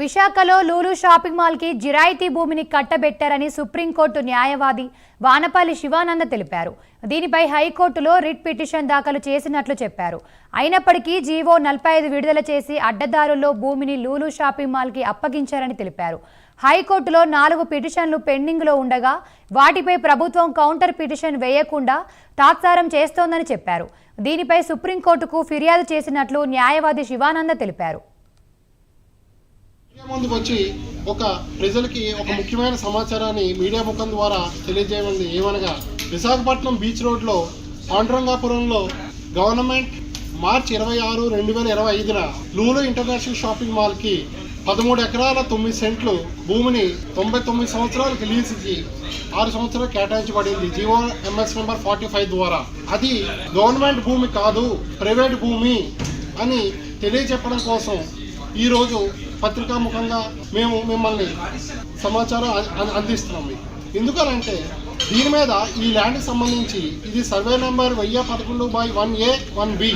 విశాఖలో లూలు షాపింగ్ మాల్కి జిరాయితీ భూమిని కట్టబెట్టారని సుప్రీంకోర్టు న్యాయవాది వానపల్లి శివానంద తెలిపారు. దీనిపై హైకోర్టులో రిట్ పిటిషన్ దాఖలు చేసినట్లు చెప్పారు. అయినప్పటికీ జీవో నలభై ఐదు విడుదల చేసి అడ్డదారుల్లో భూమిని లూలు షాపింగ్ మాల్కి అప్పగించారని తెలిపారు. హైకోర్టులో నాలుగు పిటిషన్లు పెండింగ్లో ఉండగా వాటిపై ప్రభుత్వం కౌంటర్ పిటిషన్ వేయకుండా తాత్సారం చేస్తోందని చెప్పారు. దీనిపై సుప్రీంకోర్టుకు ఫిర్యాదు చేసినట్లు న్యాయవాది శివానంద తెలిపారు. ముందుకు వచ్చి ఒక ప్రజలకి ఒక ముఖ్యమైన సమాచారాన్ని మీడియా ముఖం ద్వారా తెలియజేయమంది ఏమనగా విశాఖపట్నం బీచ్ రోడ్లో పాండురంగాపురంలో గవర్నమెంట్ మార్చి ఇరవై ఆరు రెండు వేల ఇరవై ఐదున లూలు ఇంటర్నేషనల్ షాపింగ్ మాల్కి పదమూడు ఎకరాల తొమ్మిది సెంట్లు భూమిని తొంభై తొమ్మిది సంవత్సరాలకు లీజుకి ఆరు సంవత్సరాలు కేటాయించబడింది. GO MS number forty five ద్వారా. అది గవర్నమెంట్ భూమి కాదు ప్రైవేట్ భూమి అని తెలియజెప్పడం కోసం ఈరోజు పత్రికాముఖంగా మేము మిమ్మల్ని సమాచారం అందిస్తున్నాం ఎందుకనంటే దీని మీద ఈ ల్యాండ్కి సంబంధించి ఇది సర్వే నెంబర్ వెయ్యి పదకొండు by one A one B.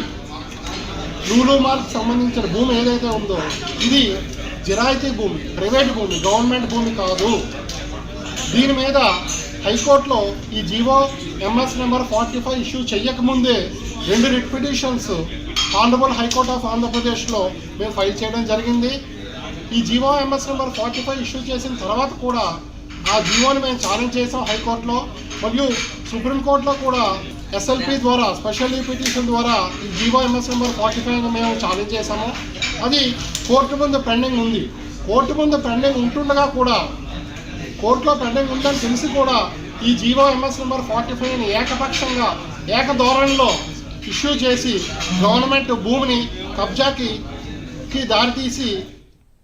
Lulu mark సంబంధించిన భూమి ఏదైతే ఉందో ఇది జిరాయితీ భూమి ప్రైవేట్ భూమి గవర్నమెంట్ భూమి కాదు. దీని మీద హైకోర్టులో ఈ GO MS number forty five issue చేయకముందే రెండు writ petitions honourable high court of ఆంధ్రప్రదేశ్లో మేము ఫైల్ చేయడం జరిగింది. ఈ GO MS number forty five issue చేసిన తర్వాత కూడా ఆ జీవోని మేము ఛాలెంజ్ చేసాం హైకోర్టులో మరియు సుప్రీంకోర్టులో కూడా ఎస్ఎల్పి ద్వారా స్పెషల్ పిటిషన్ ద్వారా ఈ GO MS number forty five మేము ఛాలెంజ్ చేసాము అది కోర్టు ముందు పెండింగ్ ఉంది. కోర్టు ముందు పెండింగ్ ఉంటుండగా కూడా కోర్టులో పెండింగ్ ఉందని తెలిసి కూడా ఈ జీవో ఎంఎస్ నెంబర్ ఫార్టీ ఫైవ్ని ఏకపక్షంగా ఏకధోరణిలో ఇష్యూ చేసి గవర్నమెంట్ భూమిని కబ్జాకి దారితీసి